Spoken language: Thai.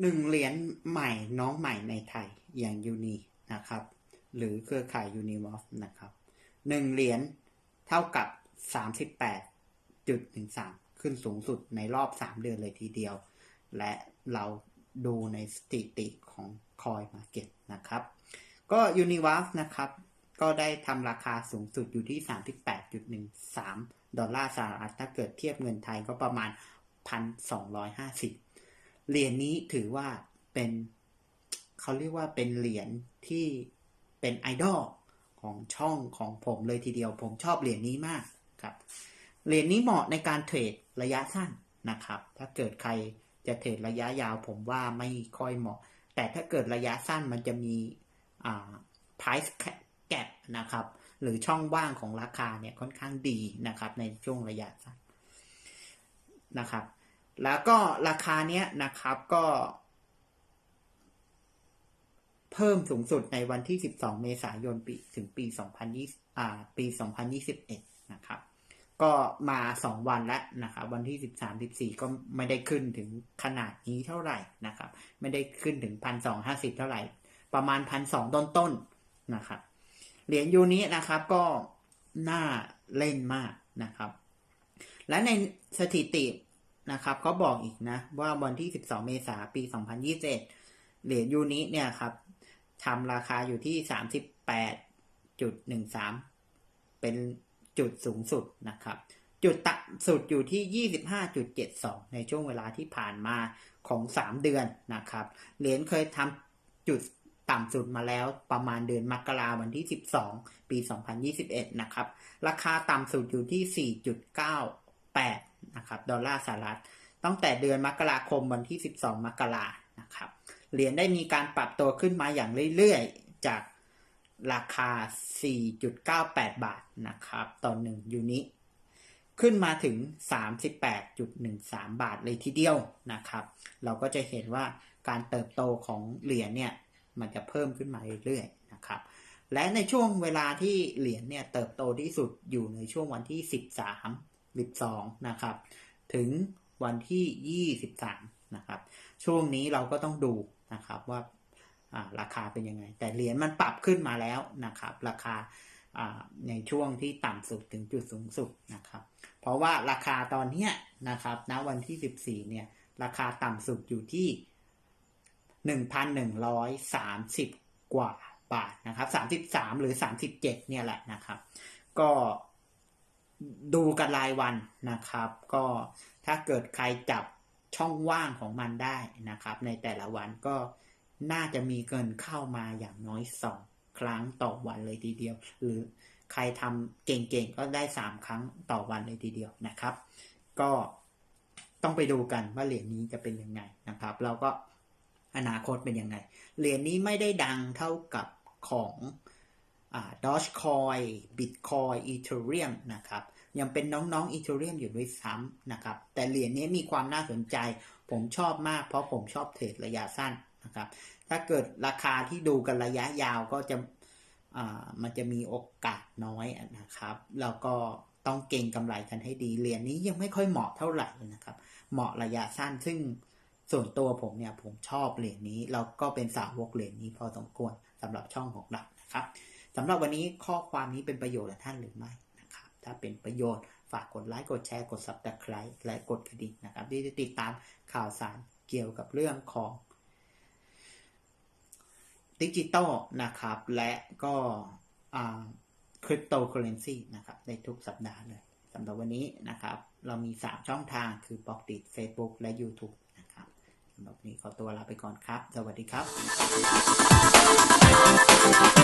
หนึ่งเหรียญใหม่น้องใหม่ในไทยอย่างยูนีนะครับ หรือเครือข่ายยูนิวอฟนะครับหนึ่งเหรียญเท่ากับสามสิบแปดจุดหนึ่งสามขึ้นสูงสุดในรอบสามเดือนเลยทีเดียว และเราดูในสถิติของคอยมาเก็ตนะครับ ก็ยูนิว r ฟนะครับ ก็ได้ทำราคาสูงสุดอยู่ที่ 38.13 ดอลลาร์สหรัฐถ้าเกิดเทียบเงินไทยก็ประมาณ 1,250 เหรียญนี้ถือว่าเป็นเขาเรียกว่าเป็นเหรียญที่เป็นไอดอลของช่องของผมเลยทีเดียว ผมชอบเหรียญนี้มากครับ เหรียญนี้เหมาะในการเทรดระยะสั้นนะครับ ถ้าเกิดใครจะเทรดระยะยาว ผมว่าไม่ค่อยเหมาะ แต่ถ้าเกิดระยะสั้นมันจะมีอ่า price gap นะครับ หรือช่องว่างของราคาเนี่ยค่อนข้างดีนะครับ ในช่วงระยะสั้นนะครับ แล้วก็ราคาเนี้ยนะครับก็ เพิ่มสูงสุดในวันที่ 12 เมษายนปีถึงปี 2020อ่าปี 2021 นะครับ ก็มา 2 วันแล้วนะครับ วันที่ 13 14 ก็ไม่ได้ขึ้นถึงขนาดนี้เท่าไหร่นะครับ ไม่ได้ขึ้นถึง 1,250 เท่าไหร่ ประมาณ 1,200 ต้นๆนะครับ เหรียญยูนี้นะครับก็น่าเล่นมากนะครับ และในสถิติ นะครับเขาบอกอีกนะ ว่าวันที่ 12 เมษายนปี 2021 เหรียญยูนี้เนี่ยครับทำราคาอยู่ที่ 38.13 เป็นจุดสูงสุดนะครับ จุดต่ำสุดอยู่ที่ 25.72 ในช่วงเวลาที่ผ่านมาของ 3 เดือนนะครับ เหรียญเคยทำจุดต่ำสุดมาแล้วประมาณเดือนมกราวันที่ 12 ปี 2021 นะครับ ราคาต่ำสุดอยู่ที่ 4.9 นะครับดอลลาร์สหรัฐตั้งแต่เดือนมกราคมวันที่ 12 มกรานะครับเหรียญได้มีการปรับตัวขึ้นมาอย่างเรื่อยๆ จากราคา 4.98 บาทนะครับต่อ1ยูนิตขึ้นมาถึง 38.13 บาทเลยทีเดียวนะครับ เราก็จะเห็นว่าการเติบโตของเหรียญเนี่ยมันจะเพิ่มขึ้นมาเรื่อยๆนะครับและในช่วงเวลาที่เหรียญเนี่ยเติบโตที่สุดอยู่ในช่วงวันที่ 13 12 นะครับ ถึงวันที่ 23 นะครับ ช่วงนี้เราก็ต้องดูนะครับว่าราคาเป็นยังไง แต่เหรียญมันปรับขึ้นมาแล้วนะครับ ราคาในช่วงที่ต่ำสุดถึงจุดสูงสุดนะครับ เพราะว่าราคาตอนนี้นะครับณวันที่ 14 เนี่ย ราคาต่ำสุดอยู่ที่ 1,130 กว่าบาทนะครับ 33 หรือ 37 เนี่ยแหละนะครับ ก็ ดูกันรายวันนะครับ ก็ถ้าเกิดใครจับช่องว่างของมันได้นะครับ ในแต่ละวันก็น่าจะมีเงินเข้ามาอย่างน้อยสองครั้งต่อวันเลยทีเดียว หรือใครทำเก่งๆก็ได้สามครั้งต่อวันเลยทีเดียวนะครับ ก็ต้องไปดูกันว่าเหรียญนี้จะเป็นยังไงนะครับ เราก็อนาคตเป็นยังไง เหรียญนี้ไม่ได้ดังเท่ากับของ ดอชคอยบิตคอยอีเทเรียมนะครับยังเป็นน้องๆอีเทเรียมอยู่ด้วยซ้ำนะครับแต่เหรียญนี้มีความน่าสนใจ ผมชอบมากเพราะผมชอบเทรดระยะสั้นนะครับถ้าเกิดราคาที่ดูกันระยะยาวก็จะมันจะมีโอกาสน้อยนะครับแล้วก็ต้องเก่งกำไรกันให้ดีเหรียญนี้ยังไม่ค่อยเหมาะเท่าไหร่นะครับ เหมาะระยะสั้นซึ่งส่วนตัวผมเนี่ยผมชอบเหรียญนี้แล้วก็เป็นสาวกเหรียญนี้พอสมควรสำหรับช่องของเรานะครับ สำหรับวันนี้ข้อความนี้เป็นประโยชน์กับท่านหรือไม่นะครับ ถ้าเป็นประโยชน์ฝากกดไลค์กดแชร์กด subscribe และกดกระดิ่งนะครับ ที่จะติดตามข่าวสารเกี่ยวกับเรื่องของดิจิตอลนะครับ และก็คริปโตเคอเรนซีนะครับในทุกสัปดาห์เลยสำหรับวันนี้นะครับ เรามี 3 ช่องทางคือปอกติด Facebook และ YouTube นะครับสำหรับนี้ขอตัวลาไปก่อนครับ สวัสดีครับ